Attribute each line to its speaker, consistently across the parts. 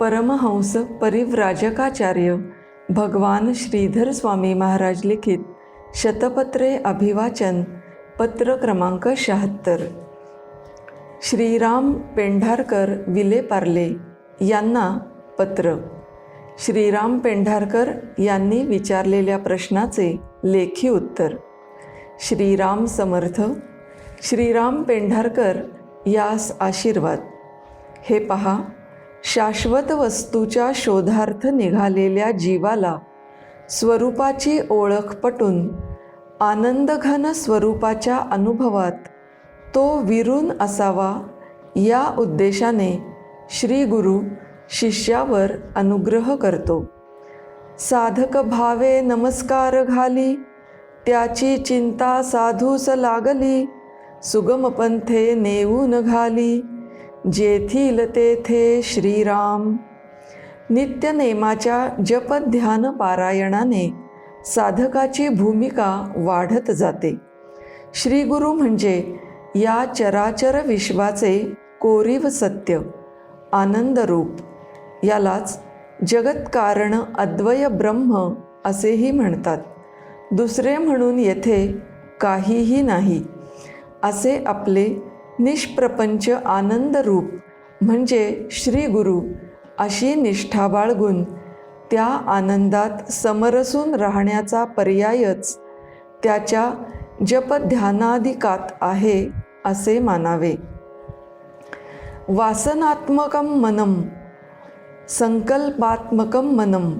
Speaker 1: परमहंस परिव्राजकाचार्य भगवान श्रीधर स्वामी महाराज लिखित शतपत्रे अभिवाचन पत्र क्रमांक शहात्तर. श्रीराम पेंढारकर विले पार्ले यांना पत्र. श्रीराम पेंढारकर यांनी विचारलेल्या प्रश्नाचे लेखी उत्तर. श्रीराम समर्थ श्रीराम पेंढारकर यास आशीर्वाद. हे पहा. शाश्वत वस्तूच्या शोधार्थ निघालेल्या जीवाला स्वरूपाची ओळख पटून आनंदघन स्वरूपाच्या अनुभवात तो विरून असावा या उद्देशाने श्री गुरु शिष्यावर अनुग्रह करतो. साधक भावे नमस्कार घाली त्याची चिंता साधूस लागली सुगम पंथे नेऊन घाली. जेथील तेथे श्रीराम. नित्यनेमाच्या जपध्यान पारायणाने साधकाची भूमिका वाढत जाते. श्रीगुरु म्हणजे या चराचर विश्वाचे कोरीव सत्य आनंदरूप. यालाच जगत्कारण अद्वय ब्रह्म असेही म्हणतात. दुसरे म्हणून येथे काहीही नाही. असे आपले निष्प्रपंच आनंदरूप म्हणजे श्री गुरु अशी निष्ठा बाळगून त्या आनंदात समरसून राहण्याचा पर्यायच त्याच्या जपध्यानाधिकात आहे असे मानावे. वासनात्मकं मनम संकल्पात्मकं मनम.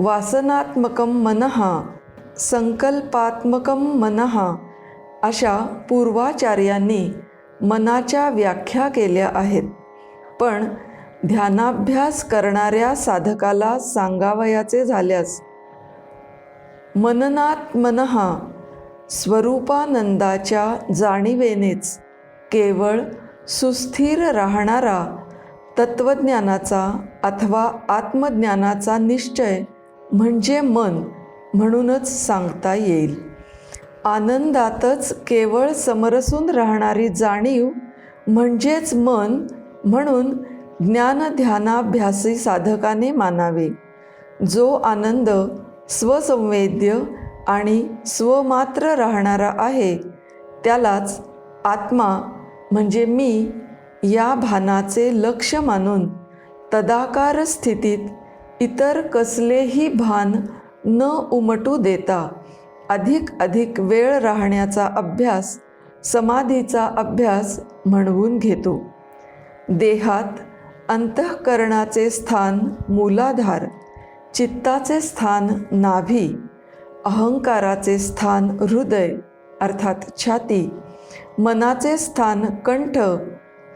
Speaker 1: वासनात्मकं मनः संकल्पात्मकं मनः अशा पूर्वाचार्यांनी मनाच्या व्याख्या केल्या आहेत. पण ध्यानाभ्यास करणाऱ्या साधकाला सांगावयाचे झाल्यास मननात मनहा स्वरूपानंदाच्या जाणीवेनेच केवळ सुस्थिर राहणारा तत्वज्ञानाचा अथवा आत्मज्ञानाचा निश्चय म्हणजे मन म्हणूनच सांगता येईल. आनंदातच केवळ समरसून राहणारी जाणीव म्हणजेच मन म्हणून ज्ञानध्यानाभ्यासी साधकाने मानावे. जो आनंद स्वसंवेद्य आणि स्वमात्र राहणारा आहे त्यालाच आत्मा म्हणजे मी या भानाचे लक्ष मानून तदाकार स्थितीत इतर कसलेही भान न उमटू देता अधिक अधिक वेळ राहण्याचा अभ्यास समाधीचा अभ्यास म्हणवून घेतो. देहात अंतःकरणाचे स्थान मूलाधार चित्ताचे स्थान नाभी अहंकाराचे स्थान हृदय अर्थात छाती मनाचे स्थान कंठ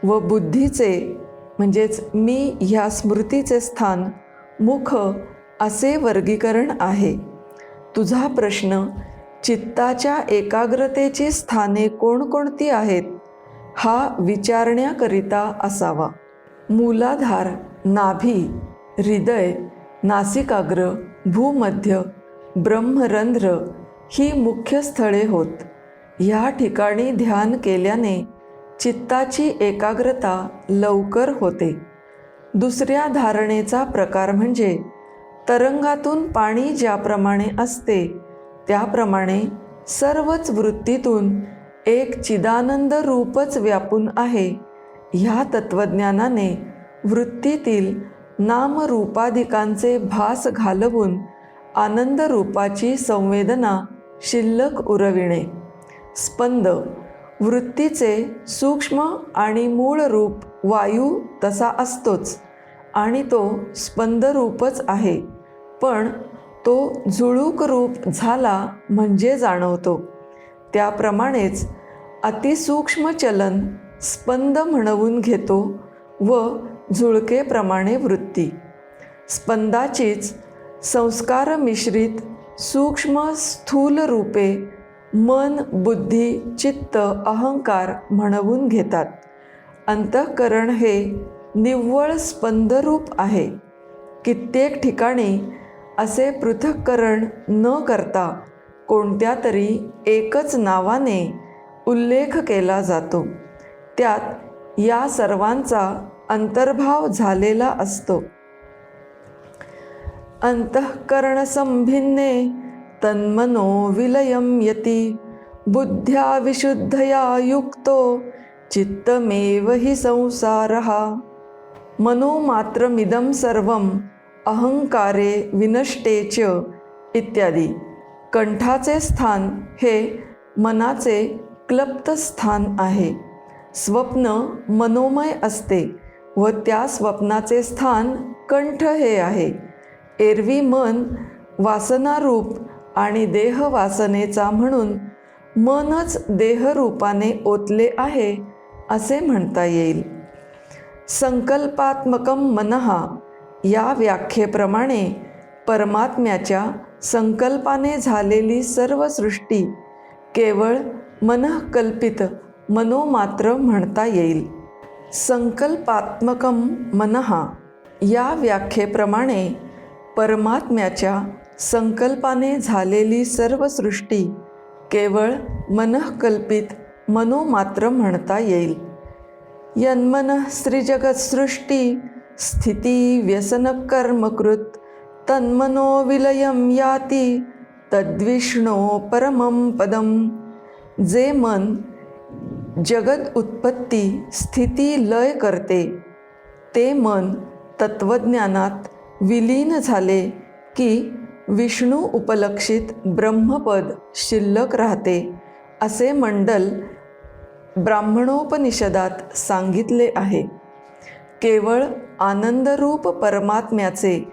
Speaker 1: व बुद्धीचे म्हणजेच मी ह्या स्मृतीचे स्थान मुख असे वर्गीकरण आहे. तुझा प्रश्न चित्ताच्या एकाग्रतेची स्थाने कोणकोणती आहेत? हा विचारण्याकरिता असावा. मूलाधार नाभी हृदय नासिकाग्र भूमध्य ब्रह्मरंध्र ही मुख्य स्थळे होत. ह्या ठिकाणी ध्यान केल्याने चित्ताची एकाग्रता लवकर होते. दुसऱ्या धारणेचा प्रकार म्हणजे तरंगातून पाणी ज्याप्रमाणे असते त्याप्रमाणे सर्वच वृत्तीतून एक चिदानंद रूपच व्यापून आहे. ह्या तत्त्वज्ञानाने वृत्तीतील नामरूपाधिकांचे भास घालवून आनंद रूपाची संवेदना शिल्लक उरविणे. स्पंद वृत्तीचे सूक्ष्म आणि मूळ रूप वायू तसा असतोच आणि तो स्पंदरूपच आहे. पण तो झुळूक रूप झाला म्हणजे जाणवतो. त्याप्रमाणेच अतिसूक्ष्म चलन स्पंद म्हणवून घेतो व झुळकेप्रमाणे वृत्ती. स्पंदाचीच संस्कार मिश्रित सूक्ष्म स्थूल रूपे मन बुद्धी चित्त अहंकार म्हणवून घेतात. अंतःकरण हे निव्वळ स्पंदरूप आहे. कित्येक ठिकाणी असे पृथक्करण न करता कोणत्या तरी एकच नावाने उल्लेख केला जातो. त्यात या सर्वांचा अंतर्भाव झालेला असतो. अंतःकरणसंभिन्ने तन्मनो विलयं यति बुद्ध्या विशुद्धया युक्तो चित्तमेव हि संसारः। मनोमात्रमिदं सर्वं अहंकारे विनष्टे च इत्यादी. कंठाचे स्थान हे मनाचे क्लप्त स्थान आहे. स्वप्न मनोमय असते व त्या स्वप्नाचे स्थान कंठ हे आहे. एरवी मन वासनारूप आणि देहवासनेचा म्हणून मनच देहरूपाने ओतले आहे असे म्हणता येईल. संकल्पात्मकम मनहा या व्याख्येप्रमाणे परमात्म्याच्या संकल्पाने झालेली सर्व सृष्टी केवळ मनःकल्पित मनोमात्र म्हणता येईल. संकल्पात्मकम मनहा या व्याख्येप्रमाणे परमात्म्याच्या संकल्पाने झालेली सर्व सृष्टी केवळ मनःकल्पित मनोमात्र म्हणता येईल. यन्मन स्त्रीजगतसृष्टी स्थिती व्यसनकर्मकृत तन्मनो विलयं याती तद्विष्णो परमं पदम। जे मन जगत उत्पत्ती स्थिती लय करते ते मन तत्वज्ञानात विलीन झाले की विष्णू उपलक्षित ब्रह्मपद शिल्लक राहते असे मंडल ब्राह्मणोपनिषदात सांगितले आहे। केवळ आनंदरूप परमात्म्याचे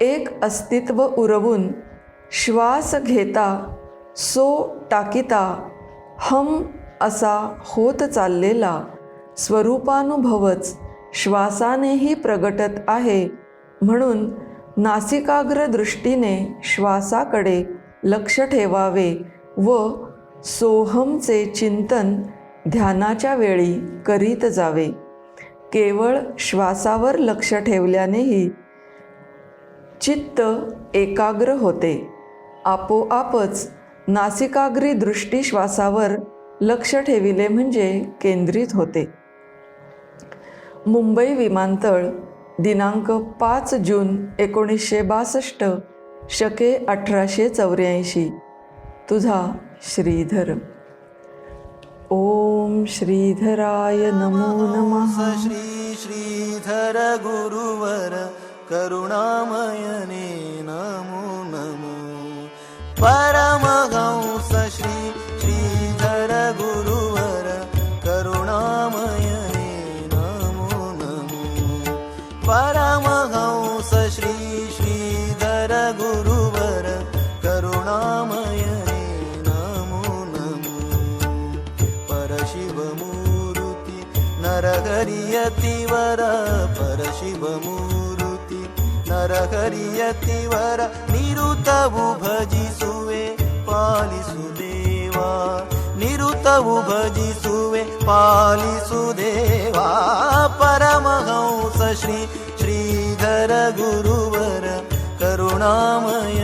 Speaker 1: एक अस्तित्व उरवून श्वास घेता सो टाकिता हम असा होत चाललेला स्वरूपानुभवच श्वासानेही प्रगटत आहे म्हणून नासिकाग्र दृष्टीने श्वासाकडे लक्ष ठेवावे व सोहमचे चिंतन ध्यानाच्या वेळी करीत जावे. केवळ श्वासावर लक्ष ठेवल्यानेही चित्त एकाग्र होते. आपोआपच नासिकाग्री दृष्टी श्वासावर लक्ष ठेविले म्हणजे केंद्रित होते. मुंबई विमानतळ दिनांक पाच जून एकोणीसशे बासष्ट शके अठराशे चौऱ्याऐंशी. तुझा श्रीधर. ओम श्रीधराय नमो नमः।
Speaker 2: श्री श्रीधर गुरुवर करुणामयने नमो यतिवर परशिवमुर्ति नर हरि यतिवर निरुतबुभजिसुवे पालिसुदेवा निरुतबुभजिसुवे पालिसुदेवा। परमहंस श्री श्रीधर गुरुवर करुणामय